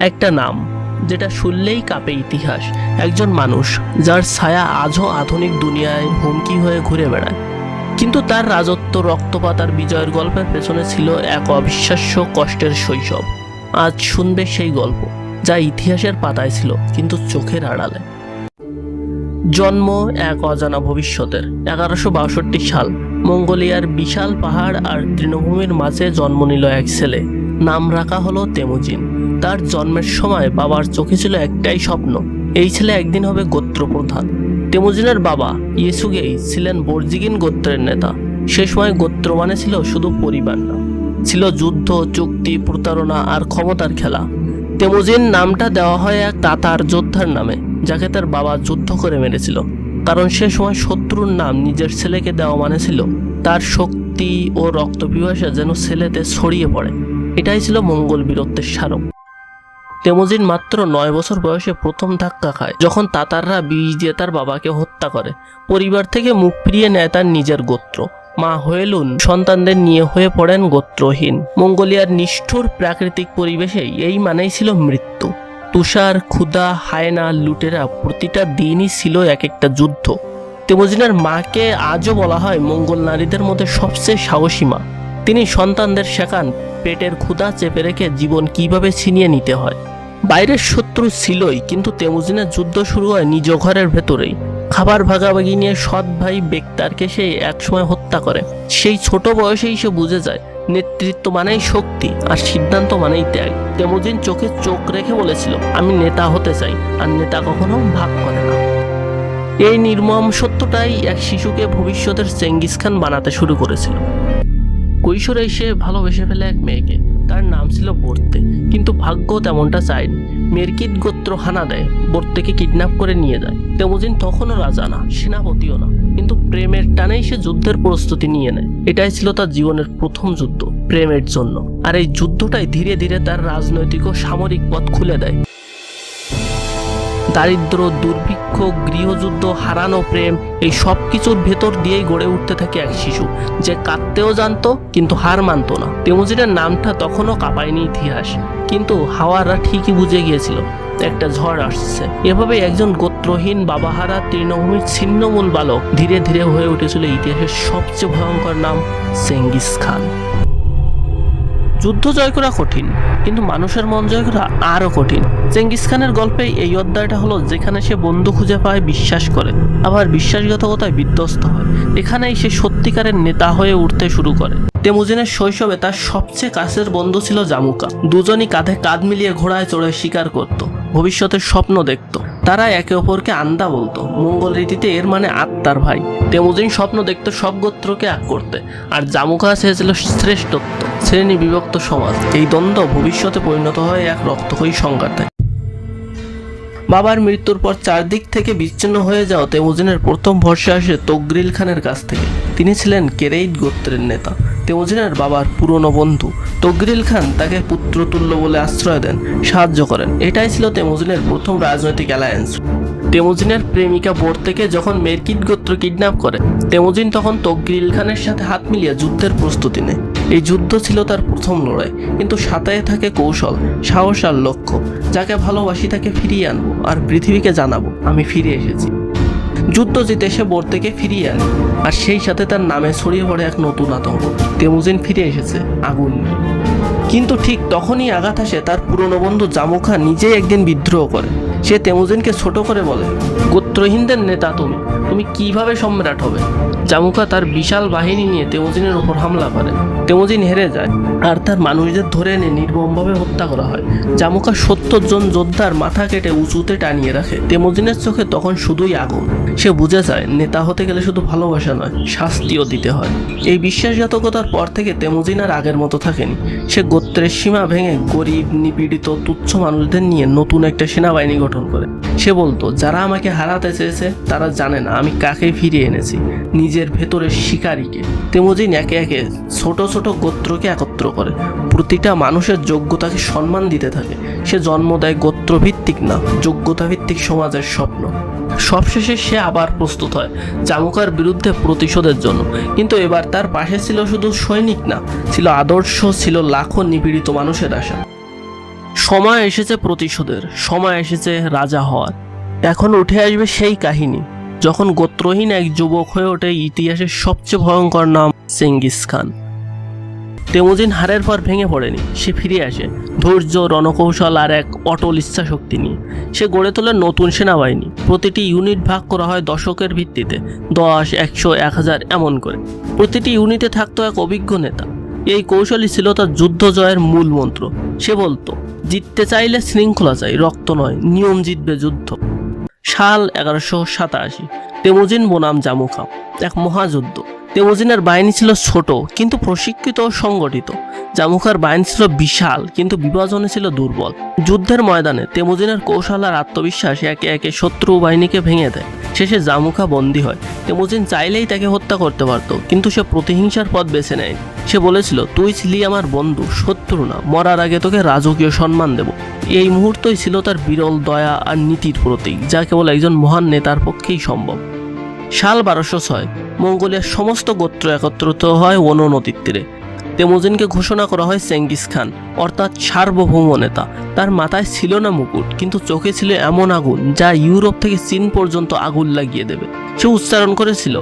একটা নাম, যেটা শুনলেই কাঁপে ইতিহাস। একজন মানুষ যার ছায়া আজও আধুনিক দুনিয়ায় হুমকি হয়ে ঘুরে বেড়ায়। কিন্তু তার রাজত্ব, রক্তপাত আর বিজয়ের গল্পের পেছনে ছিল এক অবিশ্বাস্য কষ্টের শৈশব। আজ শুনবে সেই গল্প, যা ইতিহাসের পাতায় ছিল, কিন্তু চোখের আড়ালে। জন্ম এক অজানা ভবিষ্যতের, এগারোশো বাষট্টি সাল। মঙ্গোলিয়ার বিশাল পাহাড় আর তৃণভূমির মাঝে জন্ম নিল এক ছেলে। নাম রাখা হলো তেমুজিন। তার জন্মের সময় বাবার চোখে ছিল একটাই স্বপ্ন, এই ছেলে একদিন হবে গোত্রপ্রধান। তেমুজিনের বাবা ইয়েসুগেই ছিলেন বর্জিগিন গোত্রের নেতা। সে সময় গোত্র মানে ছিল শুধু পরিবার না, ছিল যুদ্ধ, চুক্তি, প্রতারণা আর ক্ষমতার খেলা। তেমুজিন নামটা দেওয়া হয় এক তাতার যোদ্ধার নামে, যাকে তার বাবা যুদ্ধ করে মেরেছিল। কারণ সে সময় শত্রুর নাম নিজের ছেলেকে দেওয়া মানে ছিল, তার শক্তি ও রক্তপিপাসা যেন ছেলেতে ছড়িয়ে পড়ে। এটাই ছিল মঙ্গল বীরত্বের স্মারক। তেমুজিন মাত্র নয় বছর বয়সে প্রথম ধাক্কা খায়, যখন তাতাররা বিষ দিয়ে তার বাবাকে হত্যা করে। পরিবার থেকে মুখ ফিরিয়ে নেয় তার নিজের গোত্র। মা হয়েলুন সন্তানদের নিয়ে হয়ে পড়েন গোত্রহীন। মঙ্গোলিয়ার নিষ্ঠুর প্রাকৃতিক পরিবেশেই এই মানেই ছিল মৃত্যু। তুষার, ক্ষুধা, হায়না, লুটেরা প্রতিটা দিনই ছিল এক একটা যুদ্ধ। তেমুজিনের মাকে আজও বলা হয় মঙ্গল নারীদের মধ্যে সবচেয়ে সাহসী মা। তিনি সন্তানদের শেখান, পেটের ক্ষুধা চেপে রেখে জীবন কীভাবে ছিনিয়ে নিতে হয়। বাইরের শত্রু ছিলই, কিন্তু তেমুজিনের যুদ্ধ শুরু হয় নিজ ঘরের ভেতরেই। খাবার ভাগাভাগি নিয়ে সৎ ভাই বেক্তারকে সে একসময় হত্যা করে। সেই ছোট বয়সেই সে বুঝে যায়, নেতৃত্ব মানেই শক্তি আর সিদ্ধান্ত মানেই ত্যাগ। তেমুজিন চোখে চোখ রেখে বলেছিল, আমি নেতা হতে চাই, আর নেতা কখনো ভাগ করে না। এই নির্মম সত্যটাই এক শিশুকে ভবিষ্যতের চেঙ্গিস খান বানাতে শুরু করেছিল। কৈশোরে সে ভালোবেসে ফেলে এক মেয়েকে। তার নাম ছিল বর্তে, কিন্তু ভাগ্য তেমনটা চায়নি। মেরকিত গোত্র হানা দেয়, বর্তেকে কিডন্যাপ করে নিয়ে যায়। তেমুজিন তখনও রাজা না, সেনাপতিও না, কিন্তু প্রেমের টানেই সে যুদ্ধের প্রস্তুতি নিয়ে নেয়। এটাই ছিল তার জীবনের প্রথম যুদ্ধ, প্রেমের জন্য। আর এই যুদ্ধটাই ধীরে ধীরে তার রাজনৈতিক ও সামরিক পথ খুলে দেয়। দারিদ্র, দুর্ভিক্ষ, গৃহযুদ্ধ, হারানো প্রেম, এই সব কিছুর ভেতর দিয়েই গড়ে উঠতে থাকে এক শিশু। যে কাঁদতেও জানতো, কিন্তু হার মানতো না। তেমুজিনের নামটা তখনও কাঁপায়নি ইতিহাস। কিন্তু হাওয়ারা ঠিকই বুঝে গিয়েছিল, একটা ঝড় আসছে। এভাবে একজন গোত্রহীন বাবাহারা তৃণভূমির ছিন্নমূল বালক ধীরে ধীরে হয়ে উঠেছিল ইতিহাসের সবচেয়ে ভয়ঙ্কর নাম, চেঙ্গিস খান। যুদ্ধ জয় করা কঠিন, কিন্তু মানুষের মন জয় করা আরও কঠিন। চেঙ্গিস খানের গল্পে এই অধ্যায়টা হলো যেখানে সে বন্ধু খুঁজে পায়, বিশ্বাস করে। আবার বিশ্বাসঘাতকতায় বিধ্বস্ত হয়। এখানেই সে সত্যিকারের নেতা হয়ে উঠতে শুরু করে। তেমুজিনের শৈশবে তার সবচেয়ে কাছের বন্ধু ছিল জামুকা। দুজনই কাঁধে কাঁধ মিলিয়ে ঘোড়ায় চড়ে শিকার করত। ভবিষ্যতের স্বপ্ন দেখত। তারা একে অপরকে আন্দা বলতো। মঙ্গল রীতিতে এর মানে আত্মার ভাই। তেমুজিন স্বপ্ন দেখত সব গোত্রকে এক করতে। আর জামুকা চেয়েছিল শ্রেষ্ঠত্ব শ্রেণি বিভক্ত সমাজ। এই দ্বন্দ্ব ভবিষ্যতে পরিণত হয় এক রক্তক্ষয়ী সংঘাতে। বাবার মৃত্যুর পর চারদিক থেকে বিচ্ছিন্ন হয়ে যাওয়া তেমুজিনের প্রথম ভরসা আসে তগ্রিল খানের কাছ থেকে। তিনি ছিলেন কেরেইট গোত্রের নেতা। তেমুজিনের বাবার পুরনো বন্ধু। তগরিল খান তাকে পুত্রতুল্য বলে আশ্রয় দেন, সাহায্য করেন। এটাই ছিল তেমুজিনের প্রথম রাজনৈতিক অ্যালায়েন্স তেমুজিনের প্রেমিকা বর্তেকে যখন মেরকিট গোত্র কিডন্যাপ করে, তেমুজিন তখন তগরিল খানের সাথে হাত মিলিয়ে যুদ্ধের প্রস্তুতি নেয়। এই যুদ্ধ ছিল তার প্রথম লড়াই, কিন্তু সাতায়ে থাকে কৌশল, সাহস আর লক্ষ্য, যাকে ভালোবাসি তাকে ফিরিয়ে আনব আর পৃথিবীকে জানাব, আমি ফিরে এসেছি। যুদ্ধ জিতে সে বর্তেকে ফিরিয়ে আনে, আর সেই সাথে তার নামে ছড়িয়ে পড়ে এক নতুন আতঙ্ক, তেমুজিন ফিরে এসেছে আগুন কিন্তু ঠিক তখনই আঘাত আসে তার পুরনো বন্ধু জামুখা নিজেই একদিন বিদ্রোহ করে। সে তেমুজিনকে ছোট করে বলে গোত্রহীনদের নেতা তুমি। তুমি কীভাবে সম্রাট হবে? জামুকা তার বিশাল বাহিনী নিয়ে তেমুজিনের উপর হামলা করে। তেমুজিন হেরে যায়, আর তার মানুষদের ধরে এনে নির্মমভাবে হত্যা করা হয়। জামুকা সত্তর জন যোদ্ধার মাথা কেটে উঁচুতে টানিয়ে রাখে। তেমুজিনের চোখে তখন শুধুই আগুন। সে বুঝে যায়, নেতা হতে গেলে শুধু ভালোবাসা নয়, শাস্তিও দিতে হয়। এই বিশ্বাসঘাতকতার পর থেকে তেমুজিন আর আগের মতো থাকেনি। সে গোত্রের সীমা ভেঙে গরিব, নিপীড়িত, তুচ্ছ মানুষদের নিয়ে নতুন একটা সেনাবাহিনী গঠন করে। সে বলতো, যারা আমাকে হারাতে চেয়েছে, তারা জানে না আমি কাকে ফিরিয়ে এনেছি? নিজের ভেতরের শিকারীকে। তেমুজিন একে একে ছোট ছোট গোত্রকে একত্র করে। প্রতিটা মানুষের যোগ্যতাকে সম্মান দিতে থাকে। সে জন্ম দেয় গোত্রভিত্তিক না যোগ্যতা ভিত্তিক সমাজের স্বপ্ন। সবশেষে সে আবার প্রস্তুত হয় জামুকার বিরুদ্ধে প্রতিশোধের জন্য। কিন্তু এবার তার পাশে ছিল শুধু সৈনিক না, ছিল আদর্শ, ছিল লাখো নিপীড়িত মানুষের আশা। সময় এসেছে প্রতিশোধের, সময় এসেছে রাজা হওয়ার। এখন উঠে আসবে সেই কাহিনী। যখন গোত্রহীন এক যুবক হয়ে ওঠে ইতিহাসের সবচেয়ে ভয়ঙ্কর নাম চেঙ্গিস খান। তেমুজিন হারের পর ভেঙে পড়েনি, সে ফিরে আসে। ধৈর্য, রণকৌশল আর এক অটল ইচ্ছা শক্তি নিয়ে। সে গড়ে তোলে নতুন সেনাবাহিনী। প্রতিটি ইউনিট ভাগ করা হয় দশকের ভিত্তিতে, দশ, একশো, এক হাজার, এমন করে। প্রতিটি ইউনিটে থাকতো এক অভিজ্ঞ নেতা। এই কৌশলই ছিল তার যুদ্ধ জয়ের মূল মন্ত্র। সে বলতো, জিততে চাইলে শৃঙ্খলা চাই, রক্ত নয়, নিয়ম জিতবে যুদ্ধ। সাল এগারোশো সাতাশি। তেমুজিন বনাম জামুখা এক মহাযুদ্ধ। তেমুজিনের বাহিনী ছিল ছোট, কিন্তু প্রশিক্ষিত ও সংগঠিত। জামুখার বাহিনী ছিল বিশাল, কিন্তু বিভাজনে ছিল দুর্বল। যুদ্ধের ময়দানে তেমুজিনের কৌশল আর আত্মবিশ্বাস একে একে শত্রু বাহিনীকে ভেঙে দেয়। শেষে জামুখা বন্দী হয়। তেমুজিন চাইলেই তাকে হত্যা করতে পারত, কিন্তু সে প্রতিহিংসার পথ বেছে নেয়। সে বলেছিল, তুই ছিলি আমার বন্ধু, শত্রু না, মরার আগে তোকে রাজকীয় সম্মান দেব। এই মুহূর্তই ছিল তার বিরল দয়া আর নীতির প্রতীক, যা কেবল একজন মহান নেতার পক্ষেই সম্ভব। সাল বারোশো ছয়, মঙ্গোলিয়ার সমস্ত গোত্র একত্রিত হয় অনুনদীর তীরে তেমুজিনকে ঘোষণা করা হয় চেঙ্গিস খান, অর্থাৎ সার্বভৌম নেতা। তার মাথায় ছিল না মুকুট, কিন্তু চোখে ছিল এমন আগুন যা ইউরোপ থেকে চীন পর্যন্ত আগুন লাগিয়ে দেবে। সে উচ্চারণ করেছিল,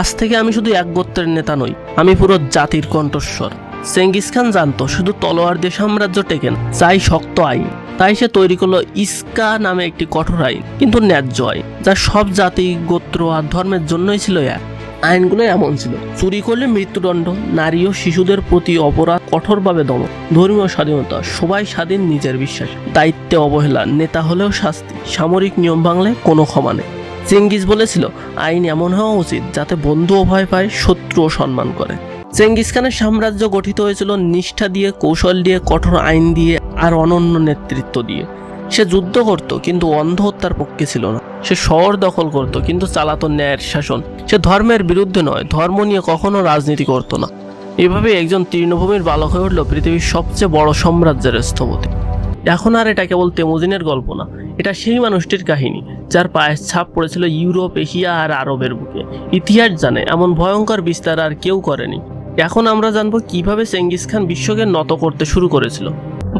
আজ থেকে আমি শুধু এক গোত্রের নেতা নই, আমি পুরো জাতির কণ্ঠস্বর। চেঙ্গিস খান জানতো, শুধু তলোয়ার দিয়ে সাম্রাজ্য টেকেন, চাই শক্ত আইন। তাই সে তৈরি করল ইস্কা নামে একটি কঠোর আইন, কিন্তু ন্যায্য আইন, যা সব জাতি, গোত্র আর ধর্মের জন্যই ছিল এক। আইনগুলো এমন ছিল। চুরি করলে মৃত্যুদণ্ড, নারী ও শিশুদের প্রতি অপরাধ কঠোরভাবে দমন, ধর্মীয় স্বাধীনতা, সবাই স্বাধীন নিজের বিশ্বাস, দায়িত্বে অবহেলা, নেতা হলেও শাস্তি, সামরিক নিয়ম ভাঙলে কোনো ক্ষমা নেই। চেঙ্গিস বলেছিল, আইন এমন হওয়া উচিত যাতে বন্ধুও ভয় পায়, শত্রুও সম্মান করে। চেঙ্গিস খানের সাম্রাজ্য গঠিত হয়েছিল নিষ্ঠা দিয়ে, কৌশল দিয়ে, কঠোর আইন দিয়ে, আর অনন্য নেতৃত্ব দিয়ে। সে যুদ্ধ করত, কিন্তু অন্ধ হত্যার পক্ষে ছিল না। সে শহর দখল করত, কিন্তু চালাতো ন্যায়ের শাসন। সে ধর্মের বিরুদ্ধে নয়, ধর্ম নিয়ে কখনো রাজনীতি করতো না। এভাবে একজন তৃণভূমির বালক হয়ে উঠল পৃথিবীর সবচেয়ে বড় সাম্রাজ্যের স্থপতি। এখন আর এটা কেবল তেমুজিনের গল্প না, এটা সেই মানুষটির কাহিনী, যার পায়ের ছাপ পড়েছিল ইউরোপ, এশিয়া আর আরবের বুকে। ইতিহাস জানে, এমন ভয়ঙ্কর বিস্তার আর কেউ করেনি। এখন আমরা জানব কীভাবে চেঙ্গিস খান বিশ্বকে নত করতে শুরু করেছিল।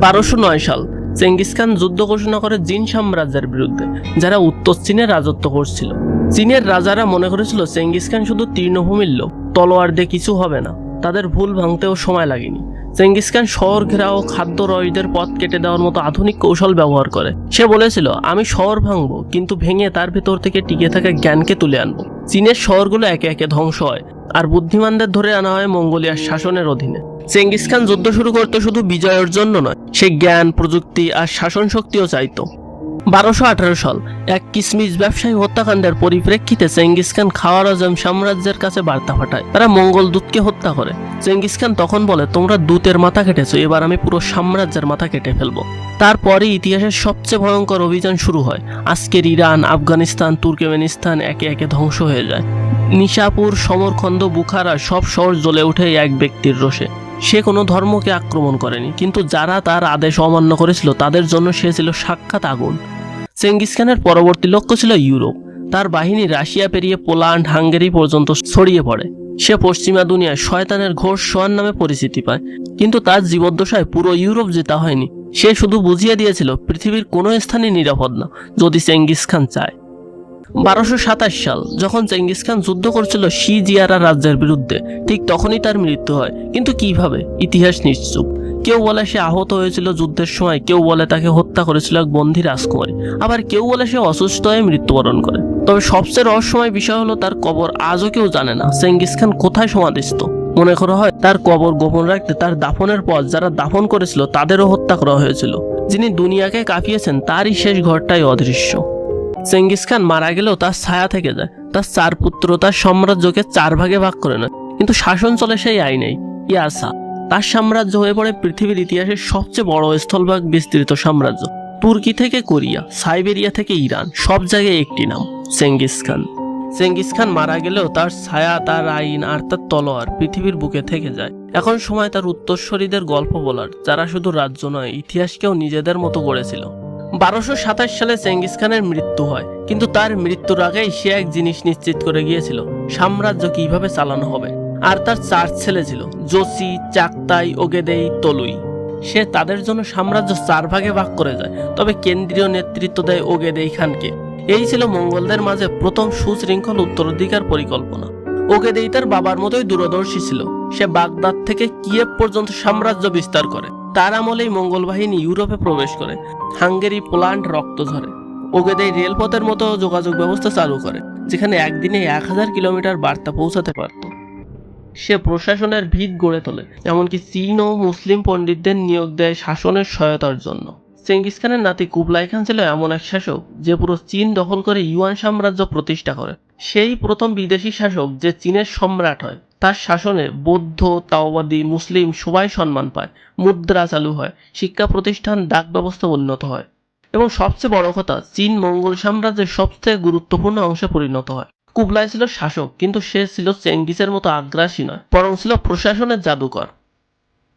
বারোশো নয় সাল চেঙ্গিস খান যুদ্ধ ঘোষণা করে জিন সাম্রাজ্যের বিরুদ্ধে, যারা উত্তর চীনে রাজত্ব করছিল। চীনের রাজারা মনে করেছিল চেঙ্গিস খান শুধু তৃণভূমির লোক, তলোয়ার দিয়ে কিছু হবে না, তাদের ভুল ভাঙতেও সময় লাগেনি। চেঙ্গিস খান শহর ঘেরা ও খাদ্য রয়দের পথ কেটে দেওয়ার মতো আধুনিক কৌশল ব্যবহার করে। সে বলেছিল, আমি শহর ভাঙবো, কিন্তু ভেঙে তার ভেতর থেকে টিকে থাকা জ্ঞানকে তুলে আনব। চীনের শহরগুলো একে একে ধ্বংস হয়, আর বুদ্ধিমানদের ধরে আনা হয় মঙ্গোলিয়ার শাসনের অধীনে। চেঙ্গিস খান যুদ্ধ শুরু করতে শুধু বিজয়ের জন্য নয়, সে জ্ঞান, প্রযুক্তি আর শাসন শক্তিও চাইতো। বারোশো আঠারো সাল এক কিসমিস ব্যবসায়ী হত্যাকাণ্ডের পরিপ্রেক্ষিতে চেঙ্গিস খান খাওয়ার আজম সাম্রাজ্যের কাছে বার্তা পাঠায়। তারা মঙ্গল দূতকে হত্যা করে। চেঙ্গিস খান তখন বলে, তোমরা দূতের মাথা কেটেছো, এবার আমি পুরো সাম্রাজ্যের মাথা কেটে ফেলব। তারপরে ইতিহাসের সবচেয়ে ভয়ঙ্কর অভিযান শুরু হয়। আজকের ইরান, আফগানিস্তান, তুর্কমেনিস্তান একে একে ধ্বংস হয়ে যায়। নিশাপুর, সমরখন্দ বুখারা সব শহর জ্বলে ওঠে এক ব্যক্তির রোষে। সে কোনো ধর্মকে আক্রমণ করেনি, কিন্তু যারা তার আদেশ অমান্য করেছিল, তাদের জন্য সে ছিল সাক্ষাৎ আগুন। চেঙ্গিস খানের পরবর্তী লক্ষ্য ছিল ইউরোপ। তার বাহিনী রাশিয়া পেরিয়ে পোল্যান্ড, হাঙ্গেরি পর্যন্ত ছড়িয়ে পড়ে। সে পশ্চিমা দুনিয়ায় শয়তানের ঘোষ সোয়ান নামে পরিচিতি পায়। কিন্তু তার জীবদ্দশায় পুরো ইউরোপ জেতা হয়নি। সে শুধু বুঝিয়ে দিয়েছিল, পৃথিবীর কোনো স্থানই নিরাপদ না, যদি চেঙ্গিস খান চায়। বারোশো সাতাশ সাল, যখন চেঙ্গিস খান যুদ্ধ করছিল শি জিয়ারা রাজ্যের বিরুদ্ধে, ঠিক তখনই তার মৃত্যু হয়। কিন্তু কীভাবে? ইতিহাস নিশ্চুপ। কেউ বলে সে আহত হয়েছিল যুদ্ধের সময়, কেউ বলে তাকে হত্যা করেছিল এক বন্দী রাজকুমারী। আবার কেউ বলে সে অসুস্থ হয়ে মৃত্যুবরণ করে। তবে সবচেয়ে রহস্যময় বিষয় হলো তার কবর আজও কেউ জানে না, চেঙ্গিস খান কোথায় সমাধিস্থ? মনে করা হয়, তার কবর গোপন রাখতে তার দাফনের পর যারা দাফন করেছিল তাদেরও হত্যা করা হয়েছিল। যিনি দুনিয়াকে কাঁপিয়েছেন, তারই শেষ ঘরটাই অদৃশ্য। চেঙ্গিস খান মারা গেলেও তার ছায়া থেকে যায়। তার চার পুত্র তার সাম্রাজ্যকে চার ভাগে ভাগ করে নেয়। কিন্তু শাসন চলে সেই আইনেই। ইয়াসা, তার সাম্রাজ্য হয়ে পড়ে পৃথিবীর ইতিহাসের সবচেয়ে বড় স্থলভাগ বিস্তৃত সাম্রাজ্য। তুর্কি থেকে কোরিয়া, সাইবেরিয়া থেকে ইরান, সব জায়গায় একটি নাম, চেঙ্গিস খান। চেঙ্গিস খান মারা গেলেও তার ছায়া, তার আইন আর তার তলোয়ার পৃথিবীর বুকে থেকে যায়। এখন সময় তার উত্তরসূরিদের গল্প বলার, যারা শুধু রাজ্য নয়, ইতিহাসকেও নিজেদের মতো গড়েছিল। বারোশো সাতাশ সালে চেঙ্গিস খানের মৃত্যু হয়, কিন্তু তার মৃত্যুর আগেই সে এক জিনিস নিশ্চিত করে গিয়েছিল, সাম্রাজ্য কীভাবে চালানো হবে। আর তার চার ছেলে ছিল জোসি চাকতাই, ওগেদেই, তলুই। সে তাদের জন্য সাম্রাজ্য চার ভাগে ভাগ করে যায়, তবে কেন্দ্রীয় নেতৃত্ব দেয় ওগেদেই খানকে। এই ছিল মঙ্গলদের মাঝে প্রথম সুশৃঙ্খল উত্তরাধিকার পরিকল্পনা। ওগেদেই তার বাবার মতোই দূরদর্শী ছিল। সে বাগদাদ থেকে কিয়েভ পর্যন্ত সাম্রাজ্য বিস্তার করে। তার আমলেই মঙ্গল বাহিনী ইউরোপে প্রবেশ করে। হাঙ্গেরি, পোল্যান্ড রক্ত ঝরে। ওগেদেই রেলপথের মতো যোগাযোগ ব্যবস্থা চালু করে, যেখানে একদিনে এক হাজার কিলোমিটার বার্তা পৌঁছাতে পারত। সে প্রশাসনের ভিত গড়ে তোলে, এমনকি চীন ও মুসলিম পণ্ডিতদের নিয়োগ দেয় শাসনের সহায়তার জন্য। চেঙ্গিস খানের নাতি কুবলাই খান ছিল এমন এক শাসক, যে পুরো চীন দখল করে ইউয়ান সাম্রাজ্য প্রতিষ্ঠা করে। সেই প্রথম বিদেশি শাসক যে চীনের সম্রাট হয়, তার শাসনে বৌদ্ধ, তাওবাদী, মুসলিম সবাই সম্মান পায়, মুদ্রা চালু হয়, শিক্ষা প্রতিষ্ঠান, ডাক ব্যবস্থা উন্নত হয়। এবং সবচেয়ে বড় কথা, চীন মঙ্গল সাম্রাজ্যের সবচেয়ে গুরুত্বপূর্ণ অংশে পরিণত হয়। কুবলাই ছিল শাসক, কিন্তু সে ছিল চেঙ্গিসের মতো আগ্রাসী নয়, বরং ছিল প্রশাসনের জাদুকর।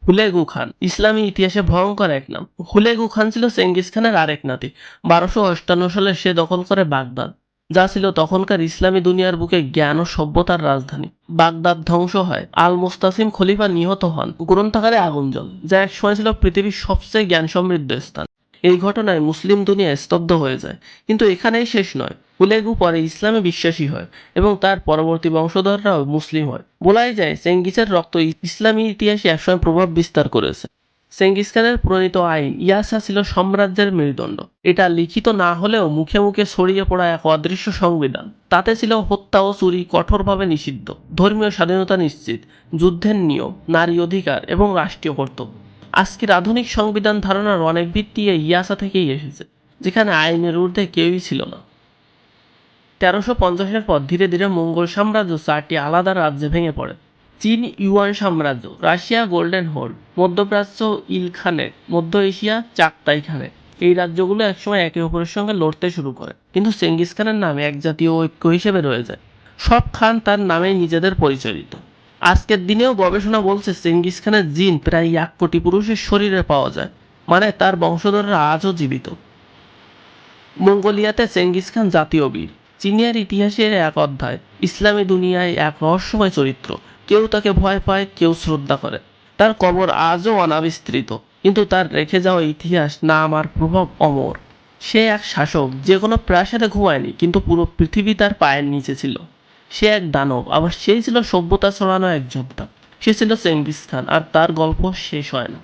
হুলেগু খান, ইসলামী ইতিহাসে ভয়ঙ্কর এক নাম। হুলেগু খান ছিল চেঙ্গিস খানের আরেক নাতি। বারোশো অষ্টান্ন সালে সে দখল করে বাগদাদ। যা ছিল তখনকার ইসলামী দুনিয়ার বুকে জ্ঞান ও সভ্যতার রাজধানী। বাগদাদ ধ্বংস হয়। আল মুস্তাসিম খলিফা নিহত হন। গ্রন্থাগারে আগুন জল যা একসময় ছিল পৃথিবীর সবচেয়ে জ্ঞান সমৃদ্ধ স্থান। এই ঘটনায় মুসলিম দুনিয়া স্তব্ধ হয়ে যায়। কিন্তু এখানেই শেষ নয়। হুলেগু পরে ইসলামে বিশ্বাসী হয় এবং তার পরবর্তী বংশধররাও মুসলিম হয়। বলাই যায়, চেঙ্গিসের রক্ত ইসলামী ইতিহাসে একসময় প্রভাব বিস্তার করেছে। চেঙ্গিস খানের প্রণীত আইন, ইয়াসা ছিল সাম্রাজ্যের মেরুদণ্ড। এটা লিখিত না হলেও মুখে মুখে ছড়িয়ে পড়া এক অদৃশ্য সংবিধান। তাতে ছিল হত্যা ও চুরি কঠোরভাবে নিষিদ্ধ। ধর্মীয় স্বাধীনতা নিশ্চিত, যুদ্ধের নিয়ম, নারী অধিকার এবং রাষ্ট্রীয় কর্তব্য। আজকের আধুনিক সংবিধান ধারণার অনেক ভিত্তি এই ইয়াসা থেকেই এসেছে, যেখানে আইনের ঊর্ধ্বে কেউই ছিল না। তেরোশো পঞ্চাশের পর ধীরে ধীরে মঙ্গল সাম্রাজ্য চারটি আলাদা রাজ্যে ভেঙে পড়ে। চীন ইউয়ান সাম্রাজ্য, রাশিয়া গোল্ডেন হোল, মধ্যপ্রাচ্য ইলখানে মধ্য এশিয়া চাকতাই খানে এই রাজ্যগুলো একসময় একে অপরের সঙ্গে লড়তে শুরু করে, কিন্তু চেঙ্গিস খানের নামে এক জাতীয় ঐক্য হিসেবে রয়ে যায়। সব খান তার নামেই নিজেদের পরিচয় আজকের দিনেও গবেষণা বলছে চেঙ্গিস খানের জিন প্রায় এক কোটি পুরুষের শরীরে পাওয়া যায় মানে তার বংশধররা আজও জীবিত। মঙ্গোলিয়াতে চেঙ্গিস খান জাতীয় বীর। চীনের ইতিহাসের এক অধ্যায়, ইসলামী দুনিয়ায় এক রহস্যময় চরিত্র। কেউ তাকে ভয় পায়, কেউ শ্রদ্ধা করে। তার কবর আজও অনাবিস্তৃত কিন্তু তার রেখে যাওয়া ইতিহাস না আমার প্রভাব অমর। সে এক শাসক, যে কোনো প্রাসাদে ঘুমায়নি, কিন্তু পুরো পৃথিবী তার পায়ের নিচে ছিল। সে এক দানব, আবার সেই ছিল সভ্যতা ছড়ানো এক যোদ্ধা। সে ছিল চেঙ্গিস খান আর তার গল্প শেষ হয় না।